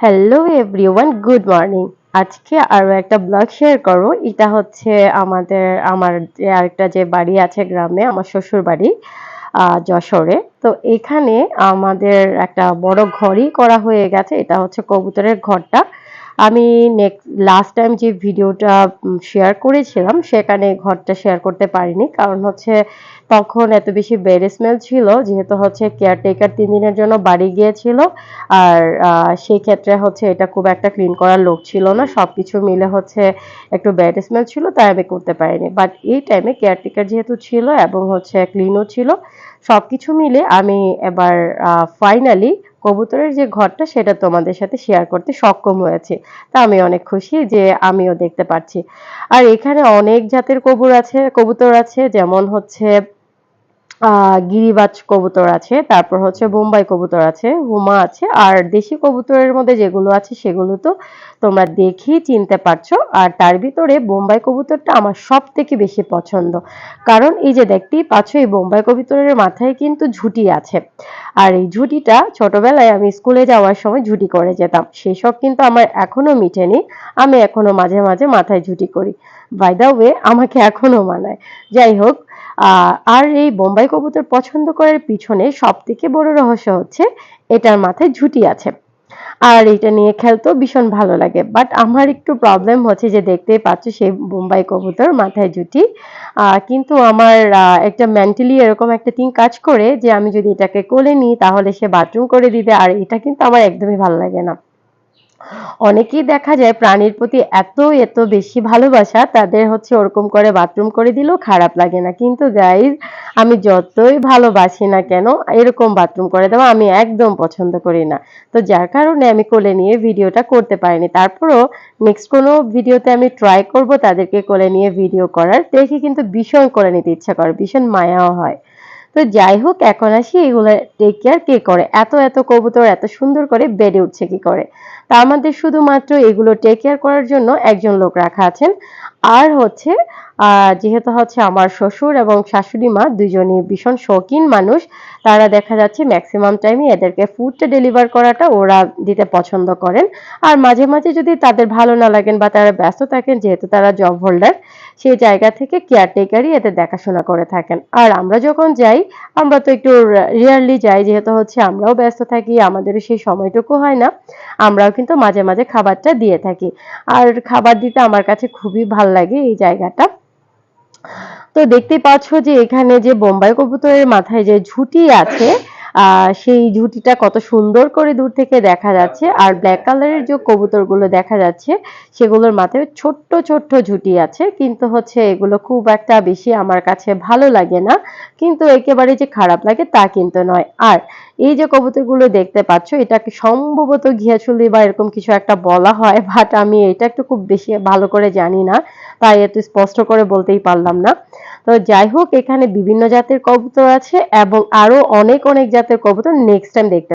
Hello everyone good morning আজকে আরও একটা ব্লগ শেয়ার করো এটা হচ্ছে আমাদের, আমার যে আরেকটা যে বাড়ি আছে গ্রামে, আমার শ্বশুর বাড়ি যশোরে। তো এখানে আমাদের একটা বড় ঘরই করা হয়ে গেছে। এটা হচ্ছে কবুতরের ঘরটা। আমি নেক্সট লাস্ট টাইম যে ভিডিওটা শেয়ার করেছিলাম, সেখানে ঘরটা শেয়ার করতে পারিনি। কারণ হচ্ছে, তখন এত বেশি বেড স্মেল ছিল, যেহেতু হচ্ছে কেয়ারটেকার তিন দিনের জন্য বাড়ি গিয়েছিল। আর সেই ক্ষেত্রে হচ্ছে এটা খুব একটা ক্লিন করার লোক ছিল না। সব কিছু মিলে হচ্ছে একটু ব্যাড স্মেল ছিল, তাই আমি করতে পারিনি। বাট এই টাইমে কেয়ারটেকার যেহেতু ছিল এবং হচ্ছে ক্লিনও ছিল সব কিছু মিলে আমি এবার ফাইনালি কবুতরের যে ঘরটা, সেটা তোমাদের সাথে শেয়ার করতে সক্ষম হয়েছে। তা আমি অনেক খুশি যে আমিও দেখতে পাচ্ছি আর এখানে অনেক জাতের কবুর আছে, কবুতর আছে, যেমন হচ্ছে গিরিবাজ কবুতর আছে, তারপর হচ্ছে বোম্বাই কবুতর আছে, হুমা আছে, আর দেশি কবুতরের মধ্যে যেগুলো আছে সেগুলো তো তোমরা দেখেই চিনতে পারছ। আর তার ভিতরে বোম্বাই কবুতরটা আমার সব থেকে বেশি পছন্দ। কারণ এই যে দেখতেই পাচ্ছ, এই বোম্বাই কবুতরের মাথায় কিন্তু ঝুঁটি আছে। আর এই ঝুঁটিটা ছোটবেলায় আমি স্কুলে যাওয়ার সময় ঝুটি করে যেতাম। সেসব কিন্তু আমার এখনও মিটেনি। আমি এখনও মাঝে মাঝে মাথায় ঝুটি করি। বাই দা ওয়ে আমাকে এখনও মানায়। যাই হোক আর এই বোম্বাই কবুতর পছন্দ করার পিছনে সব থেকে বড় রহস্য হচ্ছে এটার মাথায় ঝুটি আছে। আর এটা নিয়ে খেলতেও ভীষণ ভালো লাগে। বাট আমার একটু প্রবলেম হচ্ছে যে দেখতেই পাচ্ছ সেই বোম্বাই কবুতর মাথায় জুটি কিন্তু আমার একটা মেন্টালি এরকম একটা থিং কাজ করে যে আমি যদি এটাকে কোলে নিই তাহলে সে বাথরুম করে দিবে। আর এটা কিন্তু আমার একদমই ভালো লাগে না। অনেকেই দেখা যায় প্রাণীর প্রতি এত এত বেশি ভালোবাসা, তাদের হচ্ছে ওরকম করে বাথরুম করে দিলেও খারাপ লাগে না। কিন্তু গাইজ আমি যতই ভালোবাসি না কেন, এরকম বাথরুম করে দেওয়া আমি একদম পছন্দ করি না। তো যার কারণে আমি কোলে নিয়ে ভিডিওটা করতে পারিনি। তারপরও নেক্সট কোনো ভিডিওতে আমি ট্রাই করব, তাদেরকে কোলে নিয়ে ভিডিও করার। দেখে কিন্তু ভীষণ করে নিতে ইচ্ছা করে, ভীষণ মায়াও হয়। তো যাই হোক, এখন আসি, এগুলো টেক কেয়ার কে করে? এত এত কবুতর এত সুন্দর করে বেড়ে উঠছে কি করে? তা আমাদের শুধুমাত্র এগুলো টেক কেয়ার করার জন্য একজন লোক রাখা আছেন। আর হচ্ছে যেহেতু হচ্ছে আমার শ্বশুর এবং শাশুড়ি মা দুজনই ভীষণ শৌখিন মানুষ, তারা দেখা যাচ্ছে ম্যাক্সিমাম টাইমে এদেরকে ফুডটা ডেলিভার করাটা ওরা দিতে পছন্দ করেন। আর মাঝে মাঝে যদি তাদের ভালো না লাগেন বা তারা ব্যস্ত থাকেন, যেহেতু তারা জব হোল্ডার সেই জায়গা থেকে কেয়ারটেকারই এদের দেখাশোনা করে থাকেন। আর আমরা যখন যাই, আমরা তো একটু রিয়ারলি যাই, যেহেতু হচ্ছে আমরাও ব্যস্ত থাকি, আমাদেরও সেই সময়টুকু হয় না। আমরাও কিন্তু মাঝে মাঝে খাবারটা দিয়ে থাকি। আর খাবার দিতে আমার কাছে খুবই ভালো লাগে এই জায়গাটা। তো দেখতে পাচ্ছ যে এখানে যে বোম্বাই কবুতরের মাথায় যে ঝুটি আছে সেই ঝুঁটিটা কত সুন্দর করে দূর থেকে দেখা যাচ্ছে। আর ব্ল্যাক কালারের যে কবুতরগুলো দেখা যাচ্ছে, সেগুলোর মাথায় ছোট্ট ছোট্ট ঝুঁটি আছে। কিন্তু হচ্ছে এগুলো খুব একটা বেশি আমার কাছে ভালো লাগে না। কিন্তু একেবারে যে খারাপ লাগে তা কিন্তু নয়। আর এই যে কবুতরগুলো দেখতে পাচ্ছ, এটাকে সম্ভবত ঘিয়াচুলি বা এরকম কিছু একটা বলা হয় বাট আমি এটা একটু খুব বেশি ভালো করে জানি না, তাই এত স্পষ্ট করে বলতেই পারলাম না। তো যাই হোক, এখানে বিভিন্ন জাতের কবুতর আছে এবং আরও অনেক অনেক জাতের কবুতর নেক্সট টাইম দেখতে